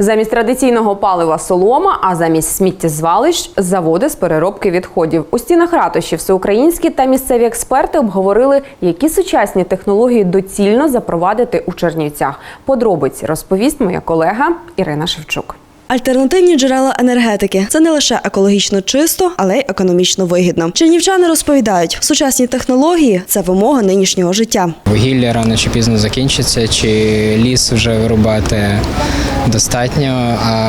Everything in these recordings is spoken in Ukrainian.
Замість традиційного палива солома, а замість сміттєзвалищ заводи з переробки відходів. У стінах ратуші всеукраїнські та місцеві експерти обговорили, які сучасні технології доцільно запровадити у Чернівцях. Подробиці розповість моя колега Ірина Шевчук. Альтернативні джерела енергетики це не лише екологічно чисто, але й економічно вигідно. Чернівчани розповідають, сучасні технології це вимога нинішнього життя. Вугілля рано чи пізно закінчиться, чи ліс вже вирубати достатньо. А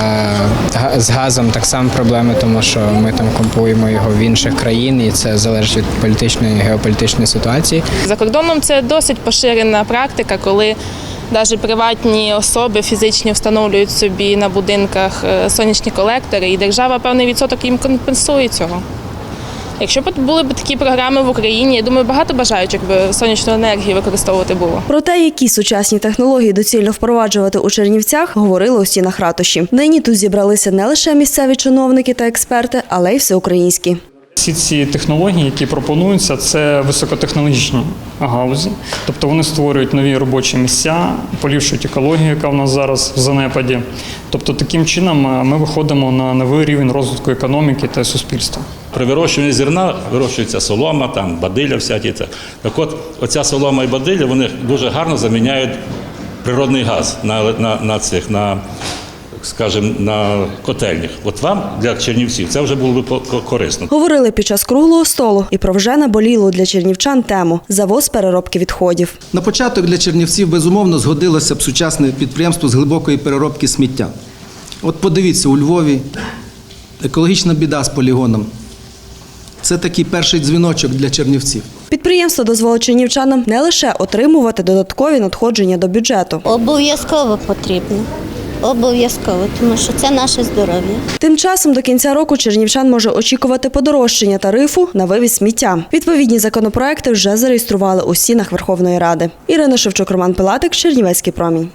га- з газом так само проблеми, тому що ми там купуємо його в інших країн, і це залежить від політичної і геополітичної ситуації. За кордоном це досить поширена практика, коли навіть приватні особи фізичні встановлюють собі на будинках е, сонячні колектори, і держава певний відсоток їм компенсує цього. Якщо б були б такі програми в Україні, я думаю, багато бажаючих би сонячну енергію використовувати було. Про те, які сучасні технології доцільно впроваджувати у Чернівцях, говорили у стінах ратуші. Нині тут зібралися не лише місцеві чиновники та експерти, але й всеукраїнські. Всі ці технології, які пропонуються, це високотехнологічні галузі. Тобто вони створюють нові робочі місця, поліпшують екологію, яка в нас зараз в занепаді. Тобто, таким чином е, ми виходимо на новий рівень розвитку економіки та суспільства. При вирощуванні зерна вирощується солома, там бадилля всякі. Це. Так от, оця солома і бадилля вони дуже гарно заміняють природний газ на, на, на цих, на, скажімо, на котельнях. От вам для чернівців це вже було б корисно. Говорили під час круглого столу і про вже наболілу для чернівчан тему завоз переробки відходів. На початок для Чернівців безумовно згодилося б сучасне підприємство з глибокої переробки сміття. От подивіться, у Львові екологічна біда з полігоном. Це такий перший дзвіночок для чернівців. Підприємство дозволить чернівчанам не лише отримувати додаткові надходження до бюджету. Обов'язково потрібно. Обов'язково, тому що це наше здоров'я. Тим часом до кінця року чернівчан може очікувати подорожчання тарифу на вивіз сміття. Відповідні законопроекти вже зареєстрували у стінах Верховної Ради. Ірина Шевчук, Роман Пилатик, Чернівецький промінь.